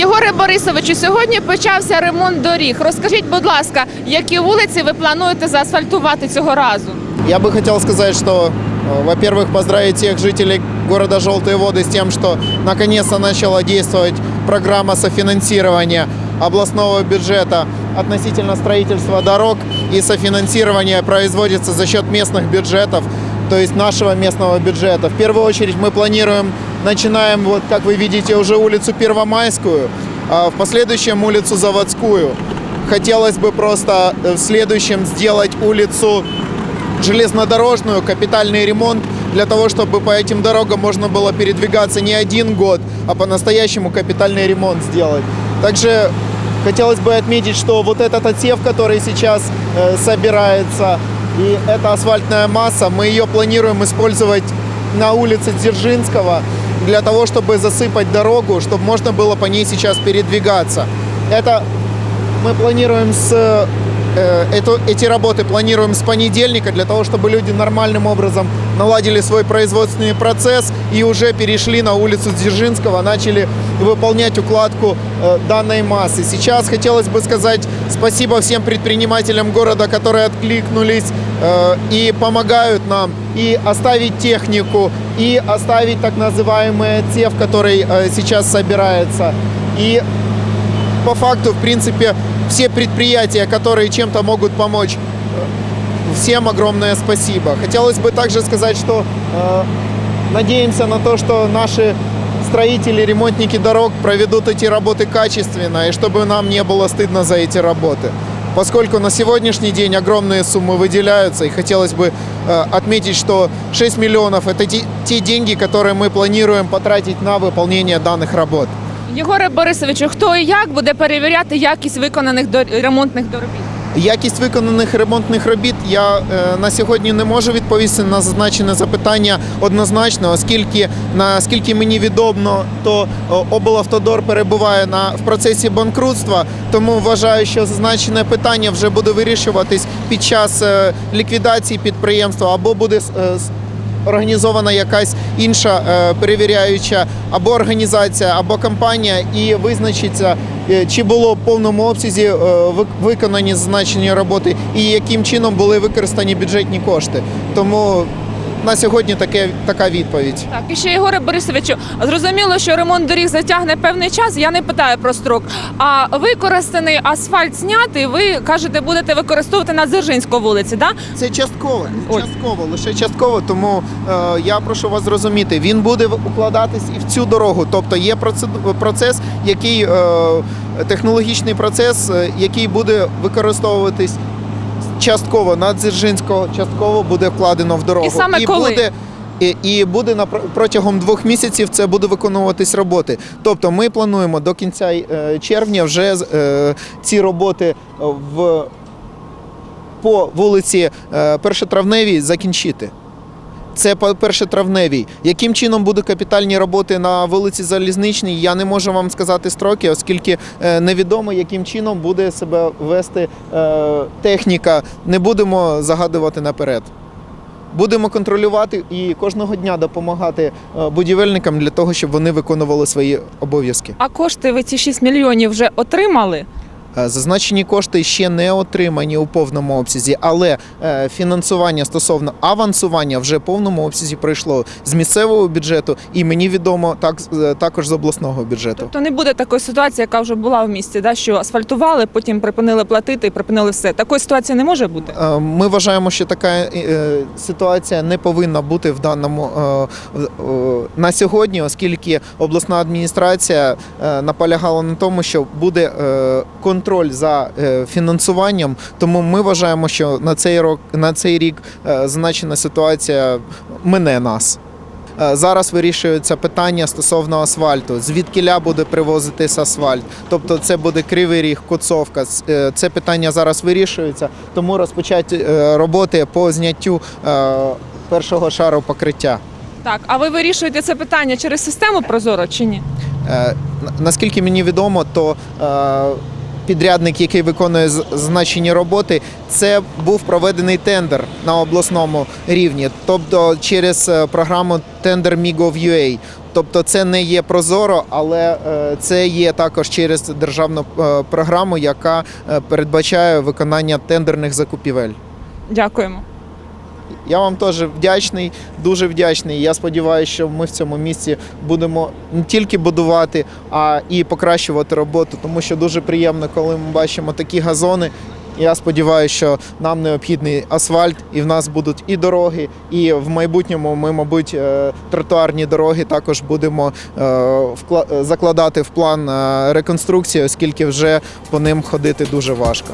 Єгоре Борисовичу, сьогодні почався ремонт доріг. Розкажіть, будь ласка, які вулиці ви плануєте заасфальтувати цього разу? Я бы хотел сказать, что, э, во-первых, поздравить всех жителей города Желтые Воды с тем, что наконец-то начала действовать программа софинансирования областного бюджета относительно строительства дорог и софинансирование производится за счет местных бюджетов, то есть нашего местного бюджета. В первую очередь мы планируем, начинаем, вот как вы видите, уже улицу Первомайскую, а в последующем улицу Заводскую. Хотелось бы просто э, в следующем сделать улицу железнодорожную, капитальный ремонт для того, чтобы по этим дорогам можно было передвигаться не один год, а по-настоящему капитальный ремонт сделать. Также хотелось бы отметить, что вот этот отсев, который сейчас э, собирается, и эта асфальтная масса, мы ее планируем использовать на улице Дзержинского для того, чтобы засыпать дорогу, чтобы можно было по ней сейчас передвигаться. Это мы планируем с э, эту- эти работы планируем с понедельника для того, чтобы люди нормальным образом наладили свой производственный процесс и уже перешли на улицу Дзержинского, начали выполнять укладку э, данной массы. Сейчас хотелось бы сказать спасибо всем предпринимателям города, которые откликнулись э, и помогают нам и оставить технику, и оставить так называемый отсев, который э, сейчас собирается. И по факту, в принципе, все предприятия, которые чем-то могут помочь, э, всем огромное спасибо. Хотелось бы также сказать, что э, надеемся на то, что наши строители, ремонтники дорог проведут эти работы качественно, и чтобы нам не было стыдно за эти работы. Поскольку на сегодняшний день огромные суммы выделяются, и хотелось бы э, отметить, что 6 миллионов – это те, те деньги, которые мы планируем потратить на выполнение данных работ. Єгоре Борисовичу, хто і як буде перевіряти якість виконаних дор- ремонтних доробіт? Якість виконаних ремонтних робіт я е, на сьогодні не можу відповісти на зазначене запитання однозначно, оскільки наскільки мені відомо, то облавтодор перебуває на в процесі банкрутства. Тому вважаю, що зазначене питання вже буде вирішуватись під час е, ліквідації підприємства або буде е, організована якась інша е, перевіряюча або організація, або компанія, і визначиться, е, чи було в повному обсязі е, виконані зазначені роботи і яким чином були використані бюджетні кошти. Тому на сьогодні таке, така відповідь. Так, і ще Єгоре Борисовичу, зрозуміло, що ремонт доріг затягне певний час. Я не питаю про строк. А використаний асфальт знятий, ви кажете, будете використовувати на Дзержинську вулиці, да? Це частково, частково, лише частково. Тому е, я прошу вас зрозуміти, він буде укладатись і в цю дорогу. Тобто є процес, який е, технологічний процес, е, який буде використовуватись. Частково на Дзержинського, частково буде вкладено в дорогу. І саме коли? буде і, і буде на протягом двох місяців це буде виконуватись роботи. Тобто, ми плануємо до кінця е, червня вже е, ці роботи в по вулиці е, Першотравневій закінчити. Це по першотравневій. Яким чином будуть капітальні роботи на вулиці Залізничній, я не можу вам сказати строки, оскільки е, невідомо, яким чином буде себе вести е, техніка. Не будемо загадувати наперед. Будемо контролювати і кожного дня допомагати е, будівельникам для того, щоб вони виконували свої обов'язки. А кошти ви ці 6 мільйонів вже отримали? Е, Зазначені кошти ще не отримані у повному обсязі, але е, фінансування стосовно авансування вже в повному обсязі пройшло з місцевого бюджету, і мені відомо так е, також з обласного бюджету. Тобто не буде такої ситуації, яка вже була в місті, да, що асфальтували, потім припинили платити і припинили все. Такої ситуації не може бути. Ми вважаємо, що така ситуація не повинна бути в даному на сьогодні, оскільки обласна адміністрація наполягала на тому, що буде е, контроль за е, фінансуванням. Тому ми вважаємо, що на цей рок на цей рік е, зазначена ситуація мине нас. Е, Зараз вирішується питання стосовно асфальту. Звідкиля буде привозитись асфальт? Тобто це буде кривий ріг, коцовка. Це питання зараз вирішується, тому розпочати е, роботи по зняттю першого шару покриття. Так, а ви вирішуєте це питання через систему Прозоро чи ні? Наскільки мені відомо, то підрядник, який виконує значені роботи, це був проведений тендер на обласному рівні, тобто через е, програму Тендер Мігов.ua. Тобто це не є прозоро, але е, це є також через державну е, програму, яка передбачає виконання тендерних закупівель. Дякуємо. Я вам теж вдячний, дуже вдячний. Я сподіваюся, що ми в цьому місці будемо не тільки будувати, а і покращувати роботу, тому що дуже приємно, коли ми бачимо такі газони. Я сподіваюся, що нам необхідний асфальт, і в нас будуть і дороги, і в майбутньому ми, мабуть, е, тротуарні дороги також будемо е, закладати в план е, реконструкції, оскільки вже по ним ходити дуже важко.